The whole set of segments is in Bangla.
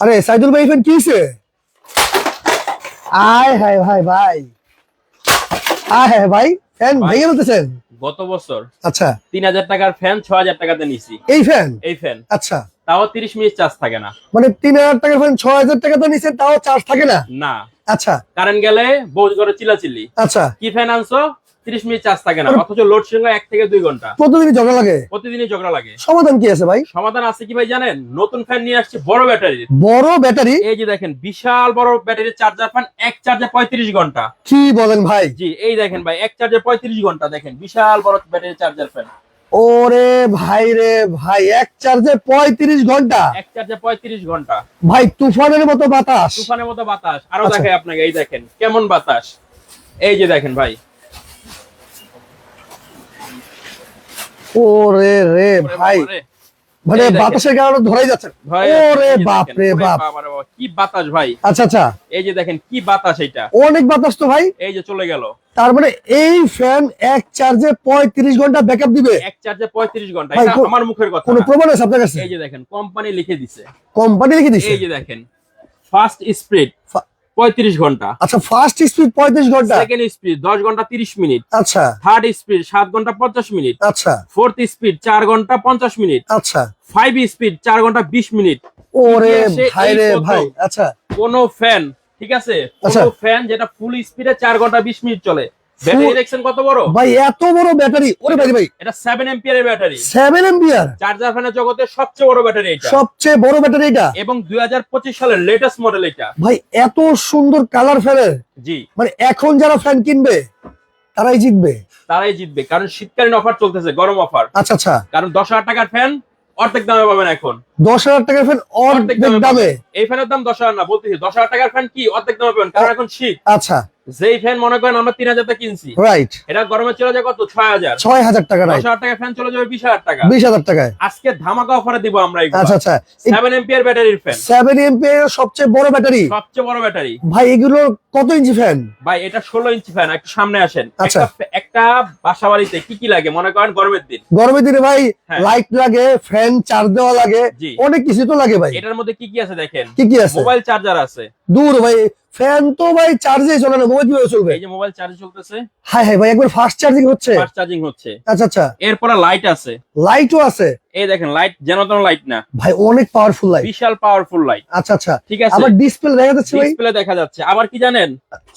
আরে সাইদুল ভাই ফ্যান কি হয়েছে আয় হায় ভাই ভাই। আয় হায় ভাই ফ্যান ভেঙে বলতেছেন গত বছর আচ্ছা। তিন হাজার টাকার ফ্যান ছ হাজার টাকাতে নিছি। এই ফ্যান? এই ফ্যান। আচ্ছা। তাও তিরিশ মিনিট চার্জ থাকে না। মানে তিন হাজার টাকার ফ্যান ছয় হাজার টাকা তো তাও চার্জ থাকে না? না। আচ্ছা। কারেন্ট গেলে বউ করে চিল্লাচিল্লি। আচ্ছা। কি ফ্যান আনছো? তিরিশ মিনিট চার্জ থাকে না অথচ লোড শেডিং এক থেকে দুই ঘণ্টা। প্রতিদিনই ঝগড়া লাগে? প্রতিদিনই ঝগড়া লাগে। সমাধান কি আছে ভাই? সমাধান আছে কি ভাই জানেন? নতুন ফ্যান নিয়ে আসছে বড় ব্যাটারির বড় ব্যাটারি? এই যে দেখেন বিশাল বড় ব্যাটারির চার্জার ফ্যান এক চার্জে পঁয়ত্রিশ ঘণ্টা। কি বলেন ভাই? জি এই দেখেন ভাই এক চার্জে পঁয়ত্রিশ ঘণ্টা দেখেন বিশাল বড় ব্যাটারি চার্জার ফ্যান ওরে ভাই রে ভাই এক চার্জে পঁয়ত্রিশ ঘণ্টা? এক চার্জে পঁয়ত্রিশ ঘণ্টা। ভাই তুফানের মতো বাতাস। তুফানের মতো বাতাস। আরও আচ্ছা। দেখাই আপনাকে এই দেখেন কেমন বাতাস। এই যে দেখেন ভাই ওরে রে ভাই। মানে বাতাসের কারণে ধরাই যাচ্ছে। ওরে বাপ। রে বাপ কি বাতাস ভাই। আচ্ছা আচ্ছা। এই যে দেখেন কি বাতাস এটা অনেক বাতাস তো ভাই। এই যে চলে গেল। তার মানে এই ফ্যান এক চার্জে পঁয়ত্রিশ ঘণ্টা ব্যাকআপ দিবে। এক চার্জে পঁয়ত্রিশ ঘণ্টা এটা আমার মুখের কথা। কোনো। প্রমাণ আছে আপনার কাছে? এই যে দেখেন কোম্পানি লিখে দিছে। কোম্পানি লিখে দিচ্ছে এই যে দেখেন ফার্স্ট স্পিড ফা- পঁয়ত্রিশ ঘণ্টা। আচ্ছা ফার্স্ট স্পিড পঁয়ত্রিশ ঘণ্টা? সেকেন্ড স্পিড দশ ঘণ্টা তিরিশ মিনিট। আচ্ছা। থার্ড স্পিড সাত ঘণ্টা পঞ্চাশ মিনিট। আচ্ছা। ফোর্থ স্পিড চার ঘণ্টা পঞ্চাশ মিনিট। আচ্ছা। ফাইভ স্পিড চার ঘণ্টা বিশ মিনিট। ওরে ভাই রে ভাই আচ্ছা। কোন ফ্যান ঠিক আছে? আচ্ছা। কোন ফ্যান যেটা ফুল স্পিডে চার ঘণ্টা বিশ মিনিট চলে। ব্যাটারি দেখছেন কত বড়? ভাই এত বড় ব্যাটারি ওরে ভাই ভাই। এটা এম্পিয়ারের ব্যাটারি চার্জার ফ্যানের জগতে সবচেয়ে বড় ব্যাটারি এটা। সবচেয়ে বড় ব্যাটারি এটা। এবং দুই হাজার পঁচিশ সালের লেটেস্ট মডেল এটা। ভাই এত সুন্দর কালার ফ্যানের জি। মানে এখন যারা ফ্যান কিনবে তারাই জিতবে। তারাই জিতবে। কারণ শীতকালীন অফার চলতেছে গরম অফার আচ্ছা আচ্ছা। কারণ দশ হাজার টাকার ফ্যান অর্ধেক দামে পাবেন এখন। দশ হাজার টাকার ফ্যান অর্ধেক দামে এই ফ্যানের দাম দশ হাজার না বলতেছি দশ হাজার টাকার ফ্যান কি? অর্ধেক দামে পাবেন কারণ এখন শীত। আচ্ছা। যেই ফ্যান মনে করেন আমরা তিন হাজার টাকা কিনছি রাইট এটা গরমে চলে যায় কত? ছয় হাজার। ছয় হাজার টাকা দশ হাজার টাকা ফ্যান চলে যাবে বিশ হাজার টাকা। বিশ হাজার টাকায়। আজকে ধামাকা অফারে দিব আমরা আচ্ছা আচ্ছা। সেভেন এম্পিয়ার ব্যাটারির ফ্যান সেভেন এমপিয়ার সবচেয়ে বড় ব্যাটারি সবচেয়ে বড় ব্যাটারি ভাই এগুলো কত ইঞ্চি ফ্যান ভাই এটা ষোলো ইঞ্চি ফ্যান একটু সামনে আসেন। আচ্ছা। একটা- বাসা বাড়িতে কি কি লাগে মনে করেন? গরমের দিন। গরমের দিনে ভাই হ্যাঁ। লাইট লাগে ফ্যান চার্জ দেওয়া লাগে। অনেক কিছু তো লাগে ভাই। এটার মধ্যে কি কি আছে দেখেন? কি কি আছে? মোবাইল চার্জার আছে। দূর ভাই ফ্যান তো ভাই চার্জে চলে না মোবাইল কীভাবে চলবে? এই যে মোবাইল চার্জ চলতেছে। হাই হাই ভাই একবার ফাস্ট চার্জিং হচ্ছে? ফাস্ট চার্জিং হচ্ছে। আচ্ছা আচ্ছা। এরপরে লাইট আছে। লাইটও আছে? এই দেখেন লাইট যেন তেন লাইট না। ভাই অনেক পাওয়ারফুল লাইট বিশাল পাওয়ারফুল লাইট আচ্ছা আচ্ছা। ঠিক আছে? আবার ডিসপ্লে দেখা যাচ্ছে ভাই? ডিসপ্লে দেখা যাচ্ছে। আবার কি জানেন?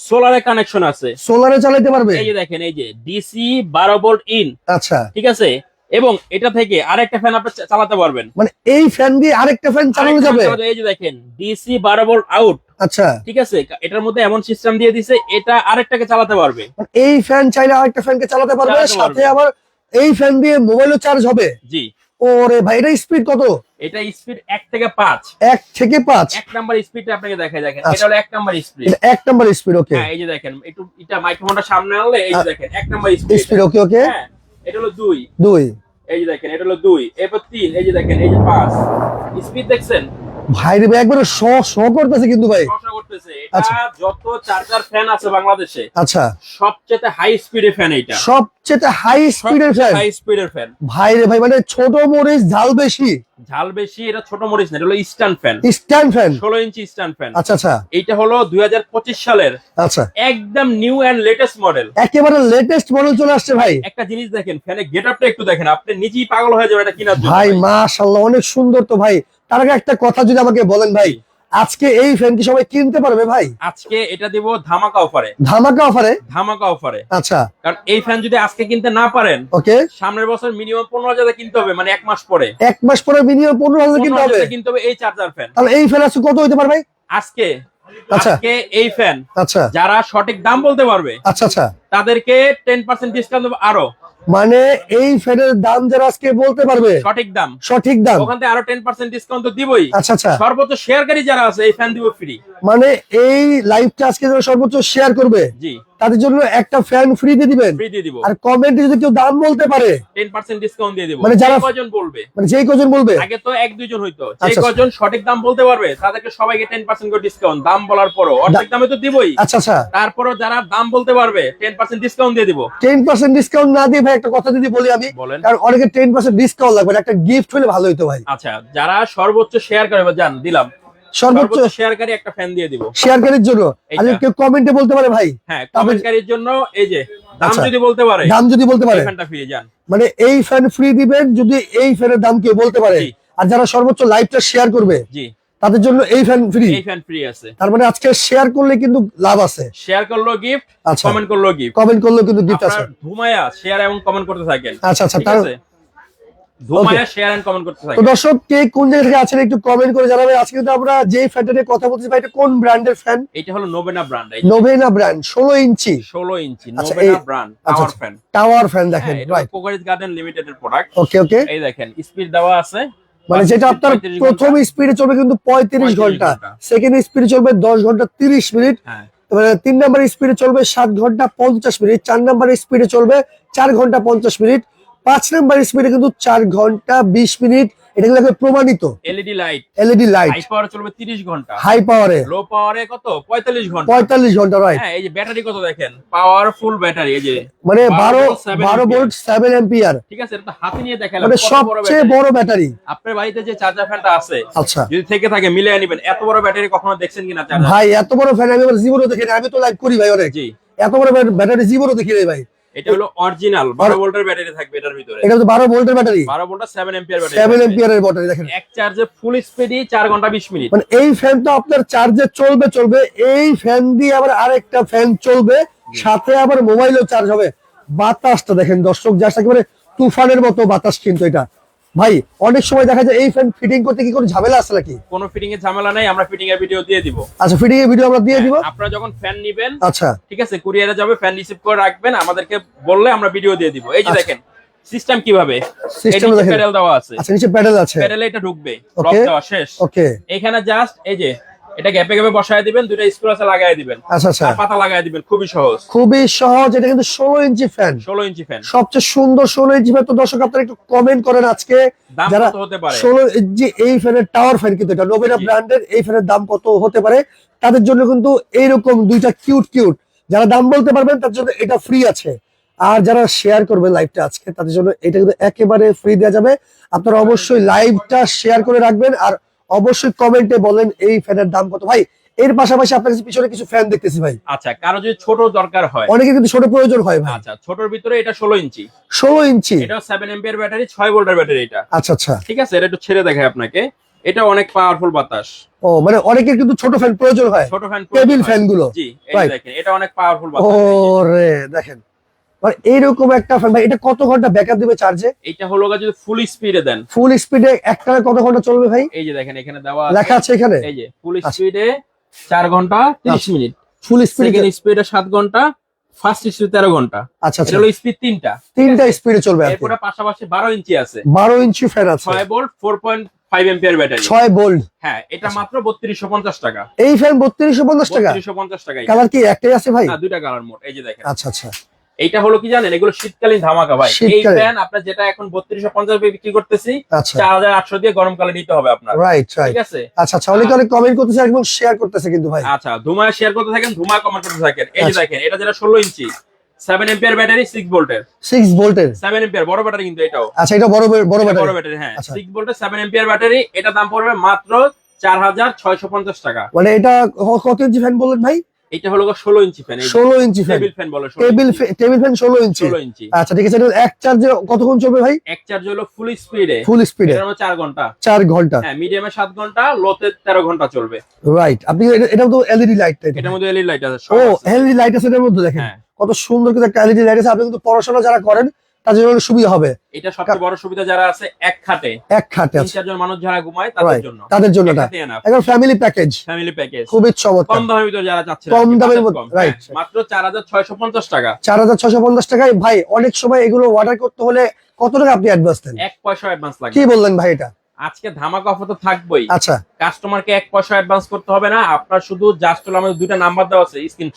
সোলারে কানেকশন আছে। সোলারে চালাতে পারবে? এই যে দেখেন এই যে ডিসি বারো ভোল্ট ইন আচ্ছা। ঠিক আছে? এবং এটা থেকে আরেকটা ফ্যান আপনি চালাতে পারবেন। মানে এই ফ্যান দিয়ে আরেকটা ফ্যান চালানো যাবে? এই যে দেখেন ডিসি বারো ভোল্ট আউট আচ্ছা। ঠিক আছে? এটার মধ্যে এমন সিস্টেম দিয়ে দিছে এটা আরেকটাকে চালাতে পারবে। মানে এই ফ্যান চাইলে আরেকটা ফ্যানকে চালাতে পারবে সাথে আবার এই ফ্যান দিয়ে মোবাইলও চার্জ হবে। জি। ওরে ভাই এটা স্পিড কত? এটা স্পিড এক থেকে পাঁচ। এক থেকে পাঁচ। এক নাম্বার স্পিডটা আপনাকে দেখা দেখেন। আচ্ছা। এটা হলো এক নাম্বার স্পিড এটা এক নাম্বার স্পিড ওকে হ্যাঁ এই যে দেখেন একটু এটা মাইক্রোফোনটা সামনে আনলে এই যে দেখেন এক number speed speed okay okay হ্যাঁ। এটা হলো দুই। দুই। এই যে দেখেন এটা হলো দুই। এরপর তিন এই যে দেখেন এই যে পাঁচ। স্পিড দেখছেন? ভাই রে ভাই একবারে শ শ করতেছে কিন্তু ভাই। করতেছে। আচ্ছা। এটা যত চার্জার ফ্যান আছে বাংলাদেশে আচ্ছা। সবচেয়ে হাই স্পিডের ফ্যান এইটা। সবচেয়ে হাই স্পিডের ফ্যান হাই স্পিডের ফ্যান ভাই মানে ছোট মরিচ ঝাল বেশি। ঝাল বেশি এটা ছোট মরিচ না এটা হলো স্ট্যান্ড ফ্যান স্ট্যান্ড ফ্যান ষোলো ইঞ্চি স্ট্যান্ড ফ্যান আচ্ছা আচ্ছা। এইটা হলো দুই হাজার পঁচিশ সালের আচ্ছা। একদম নিউ অ্যান্ড লেটেস্ট মডেল একেবারে লেটেস্ট মডেল চলে আসছে ভাই। একটা জিনিস দেখেন ফ্যানের গেট একটু দেখেন আপনি নিজেই পাগল হয়ে যাবেন এটা কেনার জন্য ভাই। মাশাআল্লাহ অনেক সুন্দর তো ভাই। তার আগে একটা কথা যদি আমাকে বলেন ভাই আজকে এই ফ্যান কি সবাই কিনতে পারবে ভাই? আজকে এটা দিব ধামাকা অফারে। ধামাকা অফারে? ধামাকা অফারে। আচ্ছা। কারণ এই ফ্যান যদি আজকে কিনতে না পারেন ওকে। সামনের বছর মিনিমাম পনেরো হাজার কিনতে হবে মানে এক মাস পরে। এক মাস পরে মিনিমাম পনেরো হাজার কিনতে হবে? কিনতে হবে এই চার্জার ফ্যান তাহলে এই ফ্যান আজকে কত হইতে পারে ভাই? আজকে আচ্ছা। আজকে এই ফ্যান আচ্ছা। যারা সঠিক দাম বলতে পারবে আচ্ছা আচ্ছা। তাদেরকে টেন পার্সেন্ট ডিসকাউন্ট দেবো আরও। মানে এই ফ্যানের দাম যারা আজকে বলতে পারবে সঠিক দাম। সঠিক দাম। ওখান থেকে আরও টেন পার্সেন্ট ডিসকাউন্ট তো দিবই। আচ্ছা আচ্ছা। সর্বোচ্চ শেয়ারকারী যারা আছে এই ফ্যান দিব ফ্রি মানে এই লাইভটা আজকে যারা সর্বোচ্চ শেয়ার করবে। জি। তাদের জন্য একটা ফ্যান ফ্রি দিয়ে দিবেন। ফ্রি দিয়ে দিব। আর কমেন্টে যদি কেউ দাম বলতে পারে টেন পার্সেন্ট ডিসকাউন্ট দিয়ে দিব। মানে যারা- যে কজন বলবে। মানে যেই কজন বলবে। আগে তো এক দুইজন হইতো। যে আচ্ছা, কজন সঠিক দাম বলতে পারবে তাদেরকে সবাইকে টেন পার্সেন্ট করে ডিসকাউন্ট দাম বলার পরও। অর্ধেক দামে তো দিবই। আচ্ছা আচ্ছা। তারপরও যারা দাম বলতে পারবে টেন পার্সেন্ট ডিসকাউন্ট দিয়ে দিব। টেন পার্সেন্ট ডিসকাউন্ট না দিয়ে ভাই একটা কথা যদি বলি আমি বলেন। কারণ অনেকে টেন পার্সেন্ট ডিসকাউন্ট লাগবে একটা গিফট হলে ভালো হতো ভাই। আচ্ছা যারা সর্বোচ্চ শেয়ার করে যান দিলাম। সর্বোচ্চ শেয়ারকারী একটা ফ্যান দিয়ে দিব। শেয়ারকারীর জন্য। আচ্ছা কেউ কমেন্টে বলতে পারে ভাই? হ্যাঁ কমেন্টকারীর জন্য এই যে দাম আচ্ছা। যদি বলতে পারে দাম যদি বলতে পারে। ফ্যানটা ফিরে যান। মানে এই ফ্যান ফ্রি দিবেন যদি এই ফ্যানের দাম কেউ বলতে পারে। আর যারা সর্বোচ্চ লাইভটা শেয়ার করবে জি। তাদের জন্য এই ফ্যান ফ্রি এই ফ্যান ফ্রি আছে। তার মানে আজকে শেয়ার করলে কিন্তু লাভ আছে। শেয়ার করল গিফট কমেন্ট করল গিফট কমেন্ট করলেও কিন্তু গিফট আছে। ধুমায়া শেয়ার এবং কমেন্ট করতে থাকেন। আচ্ছা আচ্ছা ঠিক আছে ধুমায়া শেয়ার এন্ড কমেন্ট করতে তো থাকেন দর্শক কে কোন জায়গা থেকে আছেন একটু কমেন্ট করে জানাবেন। আজকে কিন্তু আমরা যে ফ্যানটা নিয়ে কথা বলতেছি ভাই এটা কোন ব্র্যান্ডের ফ্যান এটা হলো নোবেনা ব্র্যান্ড নোভেনা ব্র্যান্ড ষোলো ইঞ্চি। ষোলো ইঞ্চি brand tower. Fan tower fan দেখেন এটা রাইট কোকারিজ গার্ডেন লিমিটেড এর প্রোডাক্ট ওকে ওকে এই দেখেন স্পিড দেওয়া আছে। মানে যেটা আপনার প্রথম স্পিডে চলবে কিন্তু পঁয়ত্রিশ ঘণ্টা। ঘণ্টা। সেকেন্ড স্পিডে চলবে দশ ঘণ্টা তিরিশ মিনিট। হ্যাঁ। মানে তিন নাম্বার স্পিডে চলবে সাত ঘণ্টা পঞ্চাশ মিনিট। চার নাম্বার স্পিডে চলবে চার ঘণ্টা পঞ্চাশ মিনিট। পাঁচ নাম্বার স্পিডে কিন্তু চার ঘণ্টা বিশ মিনিট। এটা কিন্তু প্রমাণিত। LED light LED light high power চলবে 30 ঘণ্টা। হাই পাওয়ারে লো পাওয়ারে কত? 45 ঘণ্টা। পঁয়তাল্লিশ ঘণ্টা রাইট হ্যাঁ এই যে ব্যাটারি কত দেখেন? পাওয়ারফুল ব্যাটারি এই যে মানে বারো 7 বারো ampere। ভোল্ট সেভেন এম্পিয়ার ঠিক আছে এটা হাতে নিয়ে দেখালাম মানে সবচেয়ে বড় ব্যাটারি আপনার বাড়িতে যে চার্জার ফ্যানটা আছে আচ্ছা। যদি থেকে থাকে মিলিয়ে নেবেন। এত বড় ব্যাটারি কখনো দেখছেন কিনা চার্জার ভাই এত বড় ফ্যান আমি জীবনও দেখিনি আমি তো লাইভ করি ভাই অনেক। জি। এত বড় ব্যাটারি জীবনও দেখি ভাই। এটা হলো অরিজিনাল 12 ভোল্টের ব্যাটারি থাকবে এটার ভিতরে। এটা তো বারো ভোল্টের ব্যাটারি। 12 ভোল্টের 7 एंपিয়ার ব্যাটারি সেভেন এম্পিয়ারের ব্যাটারি দেখেন। এক চার্জে ফুল স্পিডে 4 ঘণ্টা 20 মিনিট মানে এই ফ্যান তো আপনার চার্জে চলবে চলবে। এই ফ্যান দিয়ে আবার আরেকটা ফ্যান চলবে সাথে আবার মোবাইলও চার্জ হবে। বাতাসটা দেখেন দর্শক যা একেবারে তুফানের মতো বাতাস কিন্তু এটা। ভাই অনেক সময় দেখা যায় এই ফ্যান ফিটিং করতে কি কোনো ঝামেলা আছে নাকি? কোনো ফিটিং এর ঝামেলা নাই আমরা ফিটিং এর ভিডিও দিয়ে দিব। আচ্ছা ফিটিং এর ভিডিও আমরা দিয়ে দিব? আপনারা যখন ফ্যান নেবেন আচ্ছা। ঠিক আছে কুরিয়ারে যাবে ফ্যান রিসিভ করে রাখবেন আমাদেরকে বললে আমরা ভিডিও দিয়ে দিব। এই যে আচ্ছা। দেখেন সিস্টেম কীভাবে? সিস্টেম দেখেন। প্যাডেল দেওয়া আছে। আচ্ছা নিচে প্যাডেল আছে। প্যাডেলে এটা ঢুকবে Okay. দেওয়া শেষ। ওকে এখানে জাস্ট এই যে এটা গ্যাপে গ্যাপে বসায় দিবেন দুইটা স্ক্রু আছে দিবেন। আচ্ছা আচ্ছা। পাতা দিবেন খুবই সহজ। খুবই সহজ এটা কিন্তু ষোলো ইঞ্চি ফ্যান ষোলো ইঞ্চি ফ্যান সবচেয়ে সুন্দর ষোলো ইঞ্চি ফ্যান তো দর্শক আপনারা একটু কমেন্ট করেন আজকে দাম যারা কত হতে পারে? ষোলো ইঞ্চি এই ফ্যানের টাওয়ার ফ্যান কিন্তু এটা ব্র্যান্ডের এই ফ্যানের দাম কত হতে পারে তাদের জন্য কিন্তু এইরকম দুইটা কিউট কিউট যারা দাম বলতে পারবেন তার জন্য এটা ফ্রি আছে। আর যারা শেয়ার করবে লাইভটা আজকে তাদের জন্য এটা কিন্তু একেবারে ফ্রি দেওয়া যাবে। আপনারা অবশ্যই লাইভটা শেয়ার করে রাখবেন আর অবশ্যই কমেন্টে বলেন এই ফ্যানের দাম কত। ভাই এর পাশাপাশি আপনার কাছে পিছনে কিছু ফ্যান দেখতেছি ভাই। আচ্ছা কারও যদি ছোট দরকার হয়। অনেকে কিন্তু ছোট প্রয়োজন হয় ভাই। আচ্ছা ছোটর ভিতরে এটা ষোলো ইঞ্চি। ষোলো ইঞ্চি। এটা সেভেন এম্পিয়ার ব্যাটারি ছয় ভোল্টের ব্যাটারি এটা। আচ্ছা আচ্ছা। ঠিক আছে এটা একটু ছেড়ে দেখায় আপনাকে। এটা অনেক পাওয়ারফুল বাতাস। ও মানে অনেকের কিন্তু ছোট ফ্যান প্রয়োজন হয়। ছোট ফ্যান টেবিল ফ্যানগুলো। জি এই দেখেন এটা অনেক পাওয়ারফুল বাতাস। এই যে। রে দেখেন। মানে এইরকম একটা ফ্যান ভাই এটা কত ঘণ্টা ব্যাকআপ দিবে চার্জে এইটা হলো যদি ফুল স্পিডে দেন। ফুল স্পিডে একটা কত ঘণ্টা চলবে ভাই? এই যে দেখেন এখানে দেওয়া লেখা আছে এখানে? এই যে ফুল। স্পিডে চার ঘণ্টা তিরিশ আচ্ছা। মিনিট ফুল স্পিডে সেকেন্ড স্পিডে সাত ঘণ্টা ফার্স্ট স্পিড তেরো ঘণ্টা। আচ্ছা আচ্ছা। এটা হলো স্পিড তিনটা। তিনটা স্পিডে চলবে এরপরে পাশাপাশি বারো ইঞ্চি আছে। বারো ইঞ্চি ফ্যান আছে। ছয় volt four point five ampere battery ছয় বোল্ড হ্যাঁ এটা মাত্র বত্রিশশো পঞ্চাশ টাকা। এই ফ্যান বত্রিশশো পঞ্চাশ টাকা? বত্রিশশো পঞ্চাশ টাকা এটা। কালার কি? একটাই আছে ভাই? না দুইটা কালার মোট। এই যে দেখেন। আচ্ছা আচ্ছা। এইটা হলো কি জানেন? এগুলো শীতকালীন ধামাকা ভাই। এই ফ্যান আপনার যেটা এখন বত্রিশশো পঞ্চাশ বিক্রি করতেছি আচ্ছা। চার হাজার আটশো দিয়ে গরমকালে নিতে হবে আপনার। রাইট ঠিক আছে? আচ্ছা আচ্ছা অনেকে অনেক কমেন্ট করতেছে একদম শেয়ার করতেছে কিন্তু ভাই। আচ্ছা ধুমা শেয়ার করতে থাকেন ধুমা কমেন্ট করতে থাকেন। এই যে আচ্ছা। দেখেন এটা যেটা ষোলো ইঞ্চি সেভেন এম্পিয়ার ব্যাটারি সিক্স ভোল্টের সিক্স ভোল্টের সেভেন এম্পিয়ার বড় ব্যাটারি কিন্তু এটাও। আচ্ছা এটা বড় বড় এটা বড় ব্যাটারি হ্যাঁ। সিক্স ভোল্টের সেভেন এম্পিয়ার ব্যাটারি এটা দাম পড়বে মাত্র চার হাজার ছয়শো পঞ্চাশ টাকা। মানে এটা কত ইঞ্চি ফ্যান বললেন ভাই? এটা হলো ষোলো ইঞ্চি ফ্যান ষোলো ইঞ্চি ফ্যান টেবিল ফ্যান বলে টেবিল টেবিল ফ্যান ষোলো ইঞ্চি। ষোলো ইঞ্চি। আচ্ছা ঠিক আছে এক চার্জে কতক্ষণ চলবে ভাই? এক চার্জ হলো ফুল স্পিডে ফুল স্পিডে এটা হলো চার ঘণ্টা। চার ঘণ্টা। হ্যাঁ মিডিয়ামে সাত ঘণ্টা লোতে তেরো ঘণ্টা চলবে। রাইট আপনি এটা- তো এলইডি লাইট এটার মধ্যে এলইডি লাইট আছে ও। এলইডি লাইট আছে এটার মধ্যে দেখেন। হ্যাঁ। কত সুন্দর করে একটা এলইডি লাইট আছে। আপনি কিন্তু পড়াশোনা যারা করেন তাদের জন্য সুবিধা হবে। এটা সবচেয়ে বড় সুবিধা যারা আছে এক খাটে। এক খাটে চারজন মানুষ যারা ঘুমায় তাদের জন্য। তাদের জন্য এটা একদম ফ্যামিলি প্যাকেজ ফ্যামিলি প্যাকেজ খুবই চমৎকার। কম দামের ভিতরে যারা চাচ্ছে কম দামের মধ্যে, রাইট মাত্র হাজার ছয়শো পঞ্চাশ টাকা। চার হাজার ছশো পঞ্চাশ টাকায় ভাই অনেক সময় এগুলো অর্ডার করতে হলে কত টাকা আপনি অ্যাডভান্স দেন? এক পয়সা অ্যাডভান্স লাগে কি বললেন ভাই এটা? আজকে ধামাকা অফার তো থাকবেই। আচ্ছা। কাস্টমারকে এক পয়সা অ্যাডভান্স করতে হবে না আপনার শুধু জাস্ট হলো আমাদের দুইটা নাম্বার দেওয়া আছে স্ক্রিন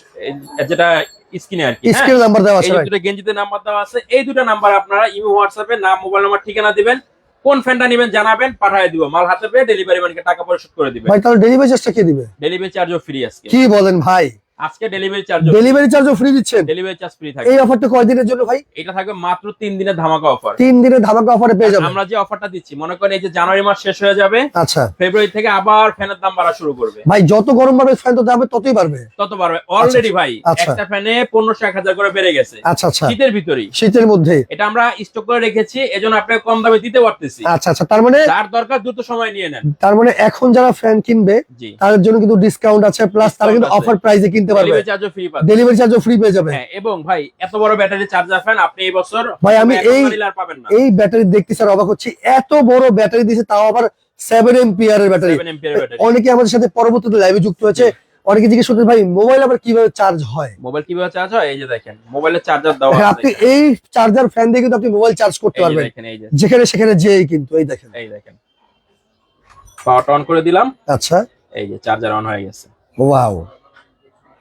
যেটা স্ক্রিনে আর কি হ্যাঁ? স্ক্রিন নাম্বার দেওয়া আছে right? দুটো গেঞ্জিতে নাম্বার দেওয়া আছে এই দুটো নাম্বার আপনারা ইমো হোয়াটসঅ্যাপে নাম মোবাইল নাম্বার ঠিকানা দিবেন কোন ফ্যানটা নেবেন জানাবেন পাঠিয়ে দিব মাল হাতে পেয়ে ডেলিভারি ম্যানকে টাকা পরিশোধ করে দিবেন। ভাই তাহলে ডেলিভারি চার্জটা কে দিবে? ডেলিভারি চার্জও ফ্রি আজকে। কি বলেন ভাই? আজকে ডেলিভারি চার্জ ডেলিভারি চার্জও ফ্রি দিচ্ছেন? ডেলিভারি চার্জ ফ্রি থাকবে। এই অফারটা কয়দিনের জন্য ভাই? এটা থাকবে মাত্র তিন দিনের ধামাকা অফার তিন দিনের ধামাকা অফারে পেয়ে যাবেন। আমরা যে অফারটা দিচ্ছি মনে করেন এই যে জানুয়ারি মাস শেষ হয়ে যাবে আচ্ছা। ফেব্রুয়ারি থেকে আবার ফ্যানের দাম বাড়া শুরু করবে। ভাই যত গরম বাড়বে ফ্যান তো দামে ততই বাড়বে। তত বাড়বে। অলরেডি ভাই আচ্ছা। একটা ফ্যানে পনেরোশো এক হাজার করে বেড়ে গেছে। আচ্ছা আচ্ছা। শীতের ভিতরেই। শীতের মধ্যে। এটা আমরা স্টক করে রেখেছি এজন্য আপনাকে কম দামে দিতে পারতেছি। আচ্ছা আচ্ছা তার মানে যার দরকার দ্রুত সময় নিয়ে নেন। তার মানে এখন যারা ফ্যান কিনবে তাদের জন্য কিন্তু ডিসকাউন্ট আছে প্লাস তারা কিন্তু। অফার প্রাইসে কিনতে পারবে। ডেলিভারি চার্জও ফ্রি পেয়ে যাবে। হ্যাঁ এবং ভাই এত বড় ব্যাটারি চার্জার ফ্যান আপনি এই বছর ভাই, আমি এই- পাবেন এই ব্যাটারি দেখতে স্যার অবাক হচ্ছি। এত বড় ব্যাটারি দিয়েছে তাও আবার সেভেন এমপিআর এর ব্যাটারি 7 এমপিআর ব্যাটারি অনেকে আমাদের সাথে পরবর্তীতে লাইভে যুক্ত হয়েছে অনেকে জিজ্ঞেস করতে ভাই মোবাইল আবার কীভাবে চার্জ হয়? মোবাইল কীভাবে চার্জ হয়? এই যে দেখেন মোবাইলের চার্জার হ্যাঁ, আপনি এই চার্জার ফ্যান দিয়ে কিন্তু আপনি মোবাইল চার্জ করতে পারবেন। এই যেখানে সেখানে যেই কিন্তু এই দেখেন। এই দেখেন। পাওয়ার অন করে দিলাম। আচ্ছা। এই যে চার্জার অন হয়ে গেছে। ওয়াও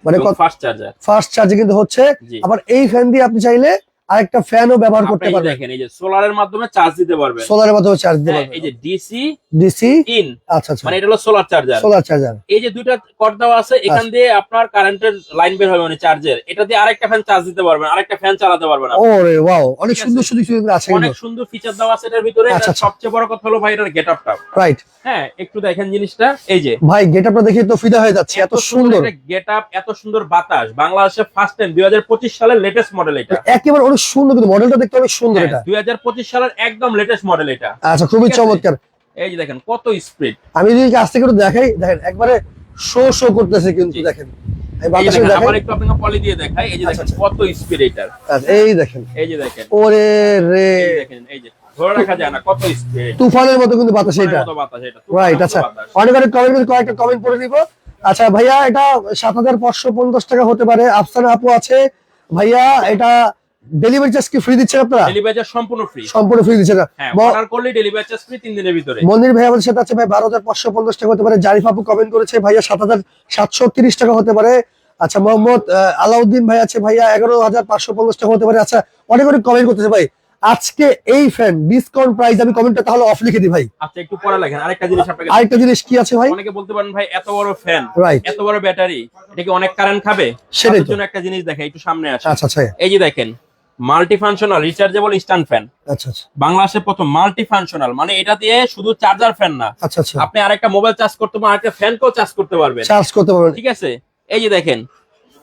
মানে ফাস্ট চার্জার ফাস্ট চার্জে কিন্তু হচ্ছে আবার এই ফ্যান দিয়ে আপনি চাইলে আরেকটা ফ্যানও ব্যবহার করতে পারবেন। দেখেন এই যে সোলারের মাধ্যমে চার্জ দিতে পারবেন। সোলারের মাধ্যমে চার্জ দিতে হ্যাঁ, পারবেন। এই যে ডিসি ডিসি ইন আচ্ছা আচ্ছা। মানে এটা হলো সোলার চার্জার সোলার চার্জার এই যে দুইটা কট দেওয়া আছে এখান আচ্ছা। দিয়ে আপনার কারেন্টের লাইন বের হবে মানে চার্জের এটা দিয়ে আরেকটা ফ্যান চার্জ দিতে পারবেন আরেকটা ফ্যান চালাতে পারবেন। ওরে ওয়াও অনেক সুন্দর সুন্দর সুন্দর আছে অনেক সুন্দর ফিচার দেওয়া আছে এটার ভিতরে। আচ্ছা, আচ্ছা। সবচেয়ে বড় কথা হলো ভাই এটার গেট আপটা রাইট হ্যাঁ একটু দেখেন জিনিসটা এই যে। ভাই গেটআপটা দেখে তো ফিদা হয়ে যাচ্ছে এত সুন্দর গেট আপ এত সুন্দর বাতাস বাংলাদেশে ফার্স্ট টাইম দুই হাজার পঁচিশ সালের লেটেস্ট মডেল এটা। একেবারে সুন্দর কিন্তু মডেলটা দেখতে অনেক সুন্দর এটা। দুই হাজার পঁচিশ সালের একদম লেটেস্ট মডেল এটা। আচ্ছা খুবই চমৎকার। এই যে দেখেন কত স্পিড আমি যদি কাছ থেকে দেখাই দেখেন একবারে শো শো করতেছে কিন্তু দেখেন। তুফানের মতো কিন্তু বাতাস এটা। রাইট আচ্ছা। অনেক অনেক কমেন্ট কয়েকটা কমেন্ট পড়ে নিব। আচ্ছা ভাইয়া এটা সাত হাজার পাঁচশো পঞ্চাশ টাকা হতে পারে। আফসানা আপু আছে। ভাইয়া এটা ডেলিভারি চার্জ কি ফ্রি দিচ্ছেন আপনারা? ডেলিভারি চার্জ সম্পূর্ণ ফ্রি সম্পূর্ণ ফ্রি দিচ্ছেন। হ্যাঁ অর্ডার করলে ডেলিভারি চার্জ ফ্রি তিন দিনের ভিতরে। মন্দির ভাই আমাদের সাথে আছে ভাই বারো হাজার পাঁচশো পঞ্চাশ টাকা হতে পারে। জারিফ আপু কমেন্ট করেছে ভাইয়া সাত হাজার সাতশো তিরিশ টাকা হতে পারে। আচ্ছা মোহাম্মদ আলাউদ্দিন ভাই আছে ভাইয়া এগারো হাজার পাঁচশো পঞ্চাশ টাকা হতে পারে। আচ্ছা অনেক অনেক কমেন্ট করতেছে ভাই। আজকে এই ফ্যান ডিসকাউন্ট প্রাইস আমি কমেন্টটা তাহলে অফ লিখে দিই ভাই। আচ্ছা একটু পরে লেখেন আরেকটা জিনিস আপনাকে আরেকটা জিনিস কি আছে ভাই? অনেকে বলতে পারেন ভাই এত বড় ফ্যান এত বড় ব্যাটারি এটা কি অনেক কারেন্ট খাবে? সেটাই তাদের জন্য একটা জিনিস দেখে একটু সামনে আসে আচ্ছা আচ্ছা। এই যে দেখেন multi functional rechargeable instant fan আচ্ছা আচ্ছা। বাংলাদেশে প্রথম মাল্টি ফাংশনাল মানে এটা দিয়ে শুধু চার্জার ফ্যান না। আচ্ছা আচ্ছা। আপনি আরেকটা মোবাইল চার্জ করতে পারবেন আরেকটা ফ্যানকেও চার্জ করতে পারবেন। চার্জ করতে পারবেন। ঠিক আছে? এই যে দেখেন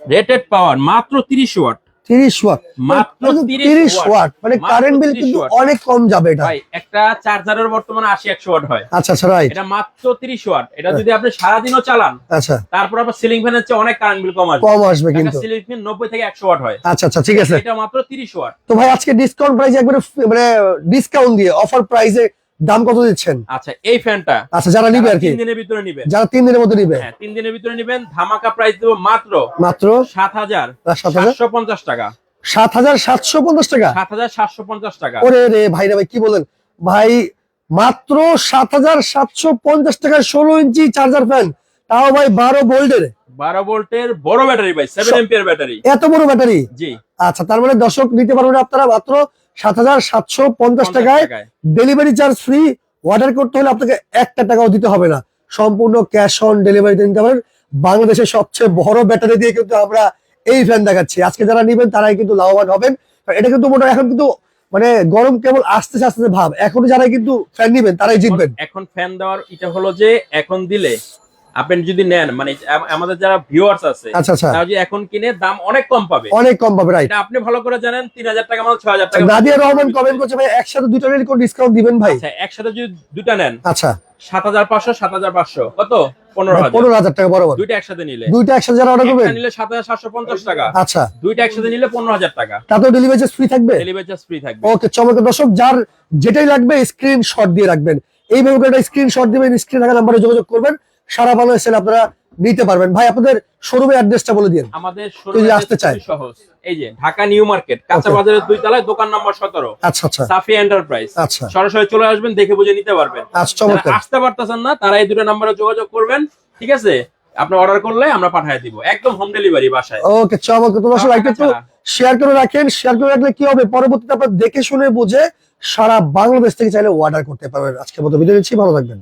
রেটেড পাওয়ার মাত্র 30 ওয়াট তিরিশ ওয়াট। মাত্র 30 ওয়াট। ওয়াট। মানে কারেন্ট বিল কিন্তু অনেক কম যাবে এটা। ভাই একটা চার্জারের বর্তমানে 80 100 ওয়াট হয়। আচ্ছা আচ্ছা রাইট এটা মাত্র 30 ওয়াট। এটা যদি আপনি সারাদিনও চালান আচ্ছা। তারপর আপনার সিলিং ফ্যানের চেয়ে অনেক কারেন্ট বিল কম আসবে। কম আসবে কিন্তু। সিলিং ফ্যান 90 থেকে 100 ওয়াট হয়। আচ্ছা আচ্ছা ঠিক আছে। এটা মাত্র 30 ওয়াট। তো ভাই আজকে ডিসকাউন্ট প্রাইস একবারে মানে ডিসকাউন্ট দিয়ে অফার প্রাইসে দাম কত দিচ্ছেন? আচ্ছা এই ফ্যানটা আচ্ছা যারা নিবে আর কি? তিন দিনের ভিতরে নিবেন যারা তিন দিনের মধ্যে নিবে? হ্যাঁ তিন দিনের ভিতরে নিবেন। ধামাকা প্রাইস দেবো মাত্র মাত্র সাত হাজার সাত হাজার? সাতশো পঞ্চাশ টাকা। সাত হাজার সাতশো পঞ্চাশ টাকা? সাত হাজার সাতশো পঞ্চাশ টাকা। ওরে রে ভাই রে ভাই কি বলেন? ভাই মাত্র সাত হাজার সাতশো পঞ্চাশ ষোলো ইঞ্চি চার্জার ফ্যান তাও ভাই বারো ভোল্টের। বারো ভোল্টের বড় ব্যাটারি ভাই সেভেন এম্পিয়ার ব্যাটারি। এত বড় ব্যাটারি? জি। আচ্ছা তার মানে দর্শক নিতে পারবেন আপনারা মাত্র সাত হাজার সাতশো পঞ্চাশ টাকায়। ডেলিভারি চার্জ ফ্রি অর্ডার করতে হলে আপনাকে একটা টাকাও দিতে হবে না। সম্পূর্ণ ক্যাশ অন ডেলিভারিতে নিতে পারেন। বাংলাদেশের সবচেয়ে বড় ব্যাটারি দিয়ে কিন্তু আমরা এই ফ্যান দেখাচ্ছি। আজকে যারা নেবেন তারাই কিন্তু লাভবান হবেন। এটা কিন্তু মোটা এখন কিন্তু মানে গরম কেবল আস্তে আস্তে ভাব। এখন যারা কিন্তু ফ্যান নিবেন তারাই জিতবেন। এখন ফ্যান দেওয়ার এটা হলো যে এখন দিলে আপনি যদি নেন মানে আমাদের যারা ভিউয়ার্স আছে আচ্ছা আচ্ছা। তারা যদি এখন কিনে দাম অনেক কম পাবে। অনেক কম পাবে রাইট আপনি ভালো করে জানেন তিন হাজার টাকা মাল ছয় হাজার টাকা। নাদিয়া রহমান কমেন্ট করছে ভাই একসাথে দুটো নিলে কোন ডিসকাউন্ট দিবেন ভাই? আচ্ছা একসাথে যদি দুটা নেন আচ্ছা। সাত হাজার পাঁচশো সাত হাজার পাঁচশো। কত? পনেরো হাজার। পনেরো হাজার টাকা বরাবর। দুইটা একসাথে নিলে। দুইটা একসাথে যারা অর্ডার করবেন? নিলে সাত হাজার সাতশো পঞ্চাশ টাকা। আচ্ছা। দুইটা একসাথে নিলে পনেরো হাজার টাকা। তাতেও ডেলিভারি চার্জ ফ্রি থাকবে? ডেলিভারি চার্জ ফ্রি থাকবে। ওকে চমৎকার। দর্শক যার যেটাই লাগবে স্ক্রিনশট দিয়ে রাখবেন। এইভাবে একটা স্ক্রিনশট দিবেন স্ক্রিন থাকা নাম্বারে যোগাযোগ করবেন। সারা বাংলাদেশে আপনারা নিতে পারবেন। ভাই আপনাদের শোরুমের অ্যাড্রেসটা বলে দিন। আমাদের কেউ আসতে চাই সহজ। এই যে ঢাকা নিউ মার্কেট কাঁচা বাজারের দুই তলায় দোকান নম্বর সতেরো। আচ্ছা আচ্ছা। সাফি এন্টারপ্রাইজ। আচ্ছা। সরাসরি চলে আসবেন দেখে বুঝে নিতে পারবেন। আচ্ছা চমৎকার। আসতে পারতেছেন না তারা এই দুটো নাম্বারে যোগাযোগ করবেন ঠিক আছে? আপনি অর্ডার করলে আমরা পাঠিয়ে দিব। একদম হোম ডেলিভারি বাসায়। ওকে চমৎকার। তো দর্শক লাইকটা একটু শেয়ার করে রাখেন। শেয়ার করে রাখলে কি হবে? পরবর্তীতে আপনারা দেখে শুনে বুঝে সারা বাংলাদেশ থেকে চাইলে অর্ডার করতে পারবেন। আজকের মতো বিদায় নিচ্ছি। ভালো থাকবেন।